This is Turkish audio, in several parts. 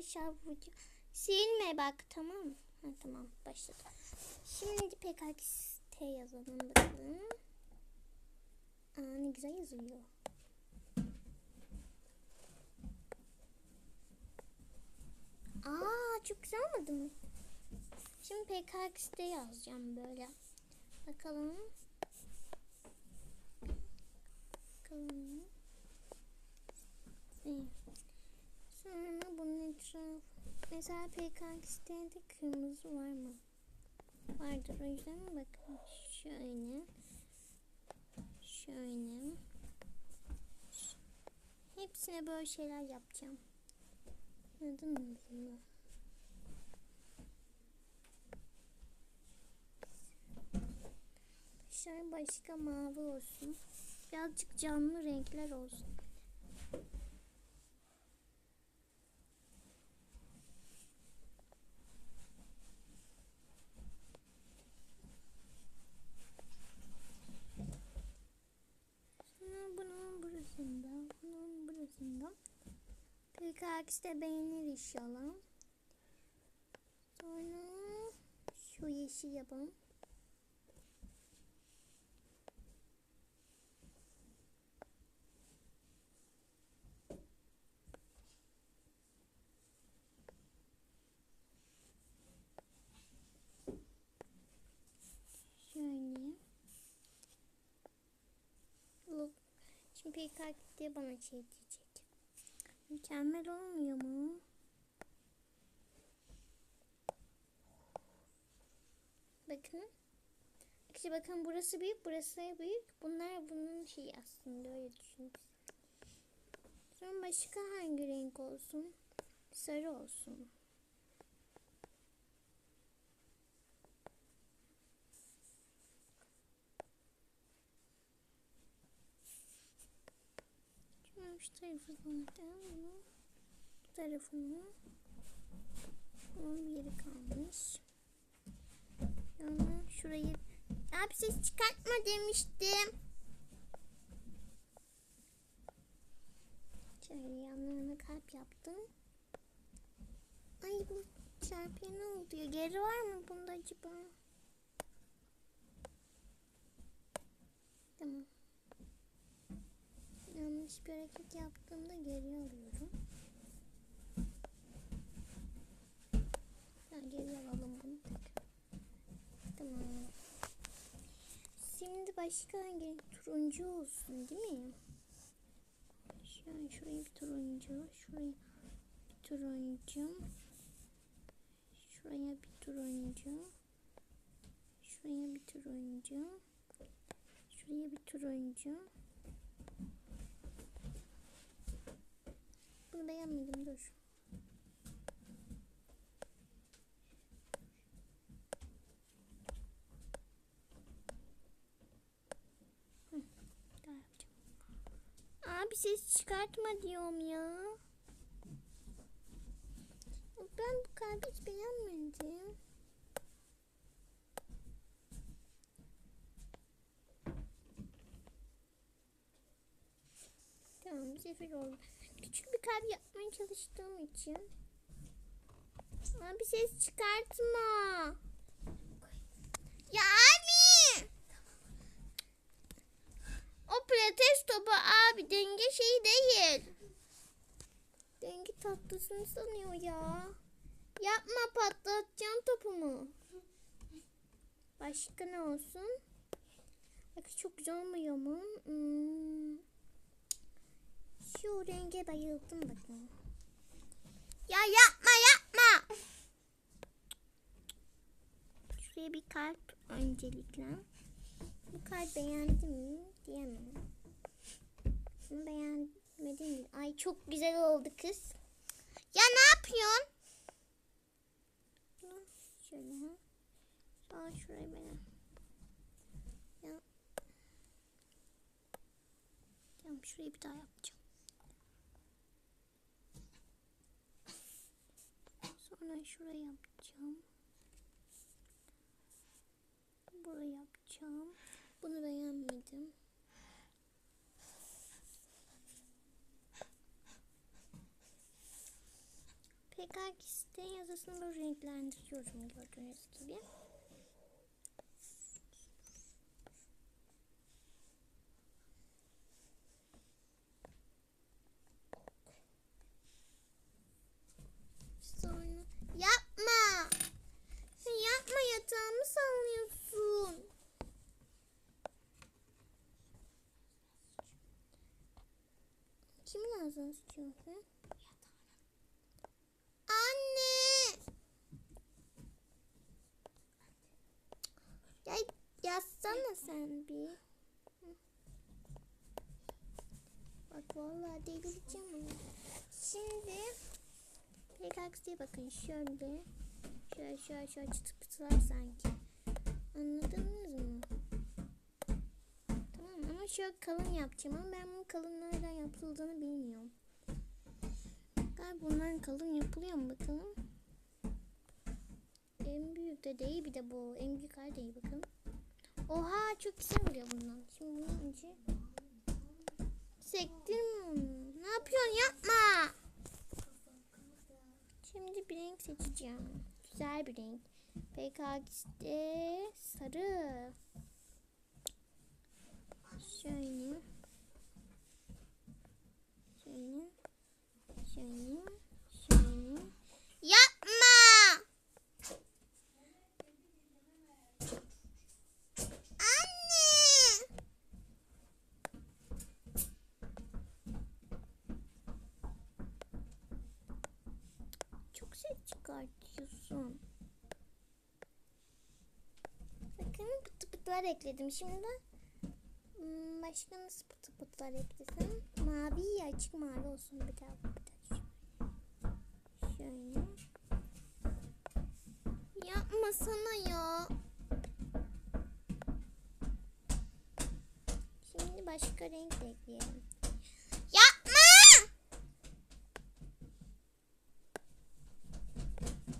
Video silme bak tamam mı? Ha, tamam başladı. Şimdi PKXT yazalım bakalım. Aa ne güzel yazılıyor. Aa çok güzel olmadı mı? Şimdi PKXT yazacağım böyle. Bakalım. Bakalım. Evet. Sonra bunun etrafı. Mesela PKX'de kırmızı var mı? Vardır. O yüzden bakın şöyle. Şöyle. Hepsine böyle şeyler yapacağım. Anladın mı bunu? Şöyle başka mavi olsun. Birazcık canlı renkler olsun. Sonra bunun burasında, bunun burasında. PKX de beğenir inşallah. Sonra şu yeşil yapalım. Şöyle. Şimdi PKK diye bana şey diyecek. Mükemmel olmuyor mu? Bakın. İşte bakın burası büyük, burası büyük. Bunlar bunun şeyi aslında öyle düşün. Sonra başka hangi renk olsun? Sarı olsun. Şöyle şu tarafı zaten bunu. Bu tarafını. Bunun yeri kalmış. Sonra şurayı. Abi ses çıkartma demiştim. Şöyle yanlarına kalp yaptım. Ay bu çarpıya ne oldu ya? Geri var mı bunda acaba? Tamam. Yanlış bir hareket yaptığımda geri alıyorum. Ya geri alalım bunu tekrar. Tamam. Şimdi başka hangi turuncu olsun değil mi? Şöyle şuraya bir turuncu, şuraya bir turuncu, şuraya bir turuncu, şuraya bir turuncu, şuraya bir turuncu. Bunu beğenmedim dur. Abi ses çıkartma diyorum ya. Ben bu kalbi hiç beğenmedim. Tamam bir sefer oldu. Küçük bir kalp yapmaya çalıştığım için. Abi ses çıkartma. Ya abi. O pilates topu abi denge şeyi değil. Denge tatlısını sanıyor ya. Yapma patlatacağım topumu. Başka ne olsun? Bak çok güzel olmuyor mu? Hmm. Şu renge bayıldım bakın. Ya yapma yapma. Şuraya bir kalp öncelikle. Bu kalp beğendim mi diyemem. Bunu beğenmedim değil. Ay çok güzel oldu kız. Ya ne yapıyorsun? Şöyle ha. Aa şurayı beğen. Ya. Tamam şurayı bir daha yapacağım. Sonra şurayı yapacağım. Burayı yapacağım. Bunu beğenmedim. PKX'de yazısını böyle renklendiriyorum gördüğünüz gibi. Sonra yapma. Sen yapma yatağımı sallıyorsun. Kimin ağzını sıçıyorsun? Anne. Ya yazsana sen bir. Bak vallahi delireceğim onu. Şimdi PKX'ye bakın şöyle. Şöyle şöyle şöyle çıtı pıtılar sanki. Anladınız mı? Şöyle kalın yapacağım ama ben bunun kalın nereden yapıldığını bilmiyorum. Galiba bunların kalın yapılıyor mu bakalım. En büyük de değil bir de bu. En büyük hali değil bakın. Oha çok güzel oluyor bundan. Şimdi bunu önce sektirme onu. Ne yapıyorsun yapma. Şimdi bir renk seçeceğim. Güzel bir renk. PKX'de sarı. Şöyle. Şöyle. Şöyle. Şöyle. Yapma! Anne! Çok ses çıkartıyorsun. Bakın pıtı pıtılar ekledim. Şimdi hmm, başka nasıl pıtı pıtılar eklesem? Mavi açık mavi olsun bir daha. Bir daha şöyle. Yapmasana ya. Şimdi başka renk ekleyelim. Yapma!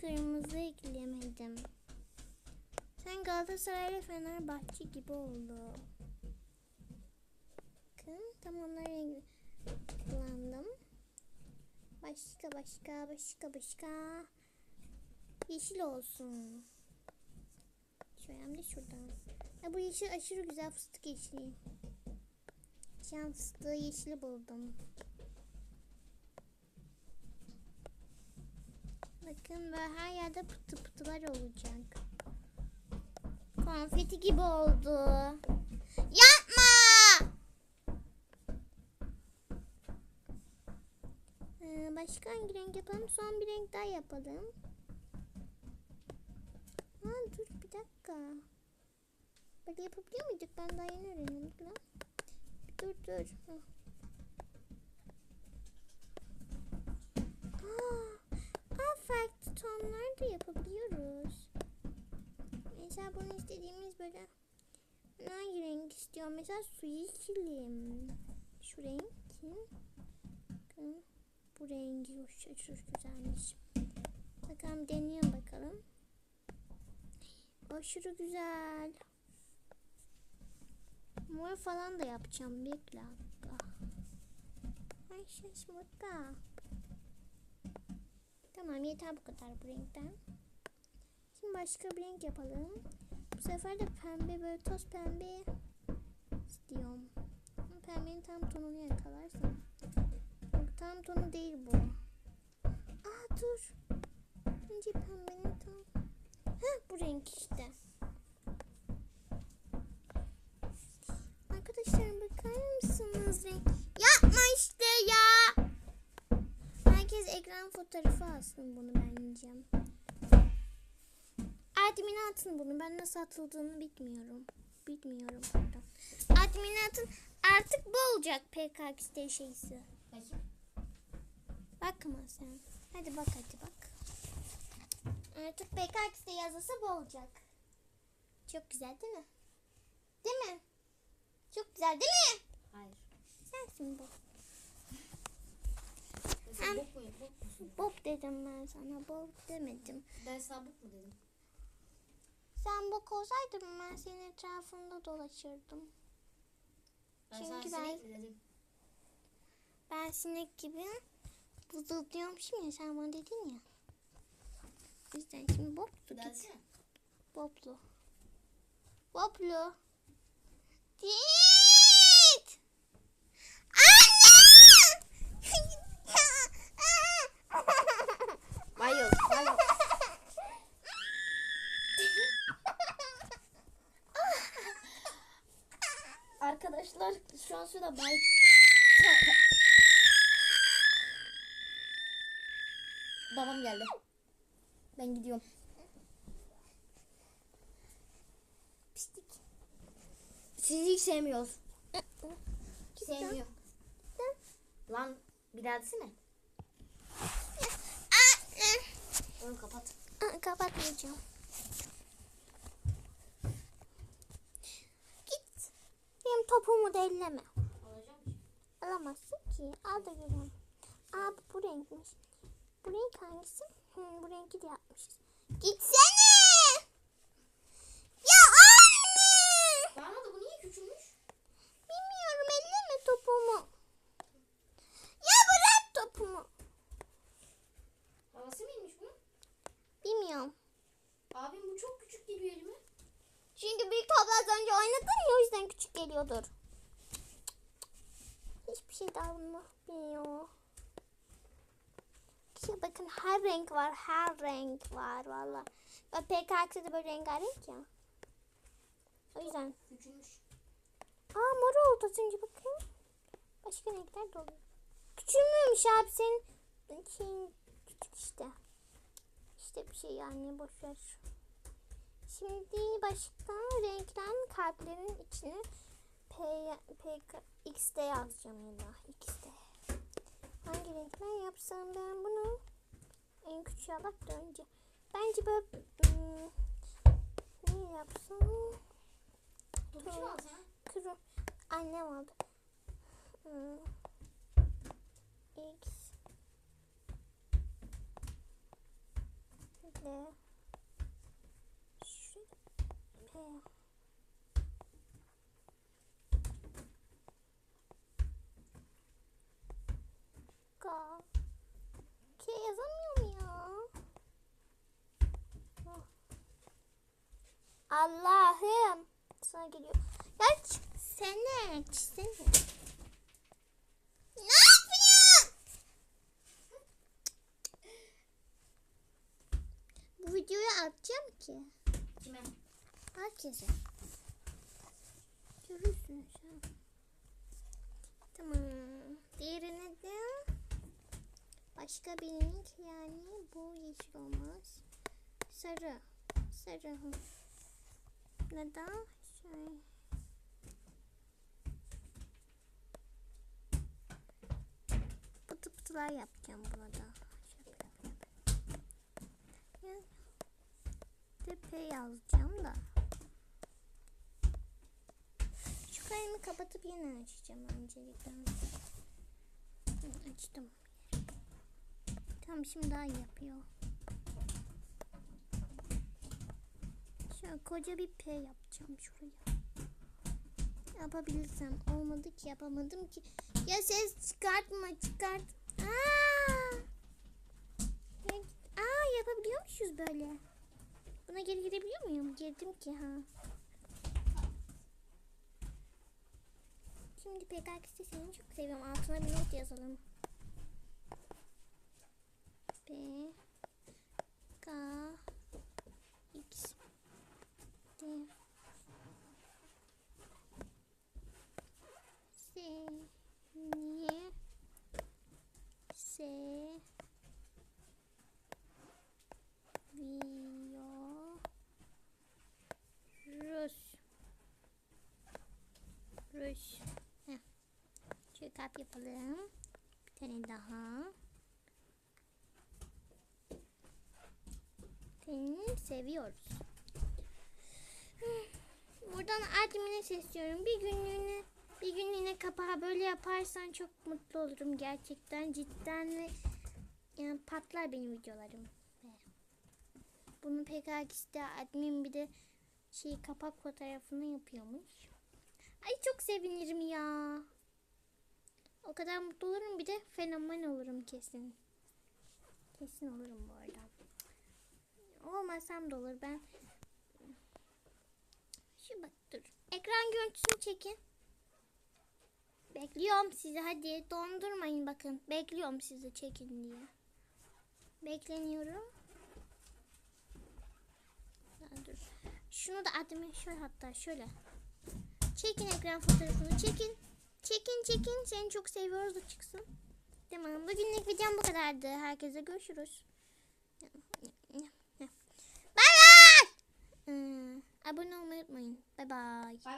Kırmızı ekleyemedim. Sen Galatasaray ve Fenerbahçe gibi oldu. Bakın tam onları rengi kullandım. Başka başka başka başka. Yeşil olsun. Şöyle hem de şuradan. Ya bu yeşil aşırı güzel fıstık yeşili. Şan fıstığı yeşili buldum. Bakın ve her yerde pıtı pıtılar olacak. Konfeti gibi oldu. Yapma! Ee, başka hangi renk yapalım? Son bir renk daha yapalım. Ha, dur bir dakika. Böyle yapabiliyor muyduk? Ben daha yeni öğreniyorum. Dur Dur. Aa, aa, farklı tonlar da yapabiliyoruz. İstediğimiz böyle hangi renk istiyorum? Mesela su yeşilim. Şu renk. Bakın. Bu rengi hoş, çok güzelmiş. Bakalım deneyelim bakalım. Aşırı güzel. Mor falan da yapacağım. Bekle. Ay şaşmırda. Tamam yeter bu kadar bu renkten. Şimdi başka bir renk yapalım. Sefer de pembe böyle toz pembe istiyorum. Pembenin tam tonunu yakalarsam. Yok tam tonu değil bu. Aa dur. Önce pembenin tam. Heh bu renk işte. Arkadaşlar bakar mısınız renk? Yapma işte ya. Herkes ekran fotoğrafı alsın bunu ben yiyeceğim. Admin'e atın bunu. Ben nasıl atıldığını bilmiyorum. Bilmiyorum pardon. Admin'e atın. Artık bu olacak PKX'de şeysi. Bakayım. Bakma sen. Hadi bak hadi bak. Artık PKX'de yazısı bu olacak. Çok güzel değil mi? Değil mi? Çok güzel değil mi? Hayır. Sensin bu. Sana bok mu bok dedim ben sana. Bob demedim. Ben sana bok mu dedim? Sen bok olsaydın ben senin etrafında dolaşırdım. Ben Çünkü sana ben- sinek dedim? Ben sinek gibi Vızıldıyorum ya sen bana dedin ya. O yüzden şimdi Bob su git. Gelsene. Boblu. Boblu. Git. Anne! Bayıl. Bayıl. Arkadaşlar şu an şurada bay... Babam geldi. Ben gidiyorum. Pislik. Sizi hiç sevmiyoruz. Sevmiyor. Lan bir daha desene. Onu kapat. Kapatmayacağım. Git. Benim topumu da elleme. Alamazsın ki. Al da göreyim. Aa bu, bu renkmiş. Bu renk hangisi? Hı, bu renki de yapmışız. Gitsene! Ya anne! Bana da bu niye küçülmüş? Bilmiyorum elleme topumu. Ya bırak topumu. Havası mıymış bunun? Bilmiyorum. Abim bu çok küçük geliyor elime. Çünkü büyük abla az önce oynadın ya o yüzden küçük geliyordur. Hiçbir şey davranmıyor. İşte bakın her renk var, her renk var valla. Ve PKX'de de böyle rengarenk ya. O yüzden. Küçülmüş. Aa mor oldu az önce bakın. Başka renkler de oluyor. Küçülmüyormuş abi senin şeyin küçük işte. İşte bir şey yani boş ver. Şimdi başka renklen kalplerin içine P, P, X'de yazacağım ya da X'de. Hangi renkler yapsam ben bunu? En küçüğe bak da önce. Bence böyle hmm, ne yapsam? Kuru. Annem aldı. Hmm. X. L. Şu. P. K. K yazamıyorum ya. Ah. Allah'ım. Sana geliyor. Ya çizsene. Çizsene. Ne yapıyorsun? Bu videoyu atacağım ki. Kime? Herkese. Görürsün sen. Tamam. Diğerine de başka bir renk yani bu yeşil olmaz. Sarı. Sarı. Neden? Şey. Pıtı pıtılar yapacağım. Şöyle yapayım. Ya. Tepe yazacağım da. Şu kalemi kapatıp yine açacağım öncelikle. Açtım. Tamam şimdi daha iyi yapıyor. Şöyle koca bir P yapacağım şuraya. Yapabilirsem olmadı ki yapamadım ki. Ya ses çıkartma çıkart. Aa! Aa yapabiliyormuşuz böyle. Buna geri girebiliyor muyum? Girdim ki ha. Şimdi PKX'i seni çok seviyorum. Altına bir not yazalım. P K D Seni seviyoruz. Rus. Heh. Şöyle kalp yapalım. Bir tane daha. Seni seviyoruz. Buradan admine sesliyorum. Bir günlüğüne bir günlüğüne kapağı böyle yaparsan çok mutlu olurum gerçekten. Cidden ve yani patlar benim videolarım. Bunu PKX'de admin bir de şey kapak fotoğrafını yapıyormuş. Ay çok sevinirim ya. O kadar mutlu olurum bir de fenomen olurum kesin. Kesin olurum bu arada. Olmasam da olur ben. Şu bak dur. Ekran görüntüsünü çekin. Bekliyorum sizi hadi dondurmayın bakın. Bekliyorum sizi çekin diye. Bekleniyorum. Dur. Şunu da admin şöyle hatta şöyle. Çekin ekran fotoğrafını çekin. Çekin çekin seni çok seviyoruz da çıksın. Tamam bugünlük videom bu kadardı. Herkese görüşürüz. Bay bay. Ee, abone olmayı unutmayın. Bay bay. Bye bay.